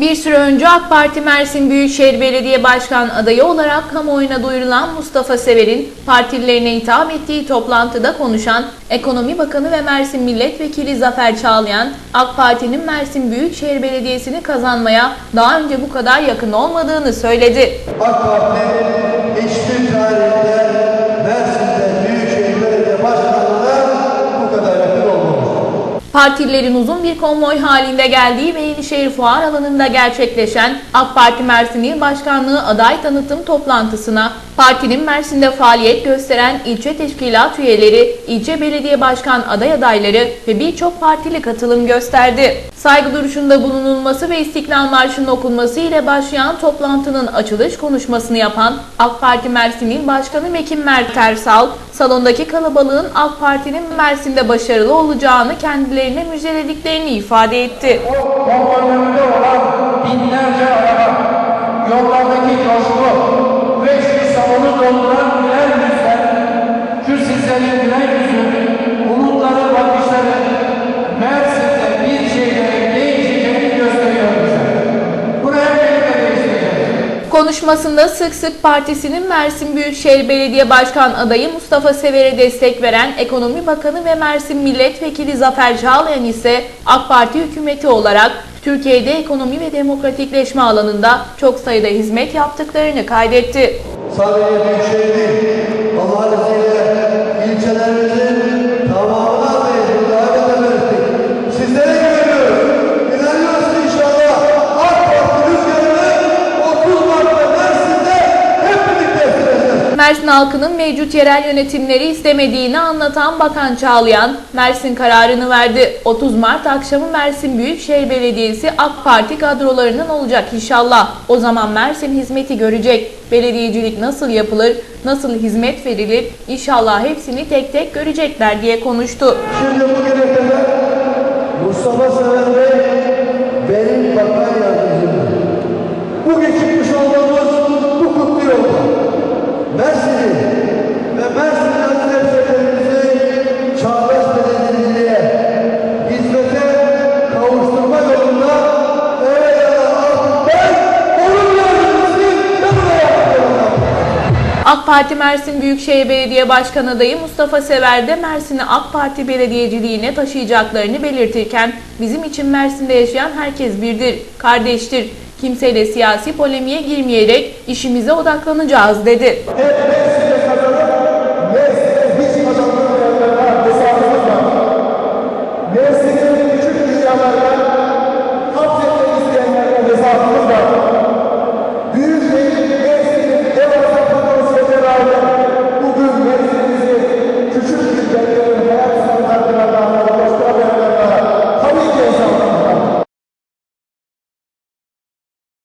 Bir süre önce AK Parti Mersin Büyükşehir Belediye Başkan adayı olarak kamuoyuna duyurulan Mustafa Sever'in partililerine hitap ettiği toplantıda konuşan Ekonomi Bakanı ve Mersin Milletvekili Zafer Çağlayan, AK Parti'nin Mersin Büyükşehir Belediyesi'ni kazanmaya daha önce bu kadar yakın olmadığını söyledi. AK Parti Partililerin uzun bir konvoy halinde geldiği ve Yenişehir Fuar alanında gerçekleşen AK Parti Mersin İl Başkanlığı aday tanıtım toplantısına partinin Mersin'de faaliyet gösteren ilçe teşkilat üyeleri, ilçe belediye başkan aday adayları ve birçok partili katılım gösterdi. Saygı duruşunda bulunulması ve İstiklal Marşı'nın okunması ile başlayan toplantının açılış konuşmasını yapan AK Parti Mersin İl Başkanı Mekin Mert Ersal, salondaki kalabalığın AK Parti'nin Mersin'de başarılı olacağını kendilerine müjdelediklerini ifade etti. O olan binlerce araba, yollardaki coşku ve Konuşmasında sık sık partisinin Mersin Büyükşehir Belediye Başkan adayı Mustafa Sever'e destek veren Ekonomi Bakanı ve Mersin Milletvekili Zafer Çağlayan ise AK Parti hükümeti olarak Türkiye'de ekonomi ve demokratikleşme alanında çok sayıda hizmet yaptıklarını kaydetti. Sadece Büyükşehir değil, Mersin halkının mevcut yerel yönetimleri istemediğini anlatan Bakan Çağlayan, Mersin kararını verdi. 30 Mart akşamı Mersin Büyükşehir Belediyesi AK Parti kadrolarının olacak inşallah. O zaman Mersin hizmeti görecek. Belediyecilik nasıl yapılır, nasıl hizmet verilir inşallah hepsini tek tek görecekler diye konuştu. Şimdi bugüne kadar Mustafa Sever Bey Mersin'i ve Mersin aziz hemşehrilerimizi çağdaş belediyeciliğe, hizmete kavuşturma yolunda evet artık ben onun. AK Parti Mersin Büyükşehir Belediye Başkan adayı Mustafa Sever de Mersin'i AK Parti belediyeciliğine taşıyacaklarını belirtirken bizim için Mersin'de yaşayan herkes birdir, kardeştir. Kimseyle siyasi polemiğe girmeyerek işimize odaklanacağız dedi. Hep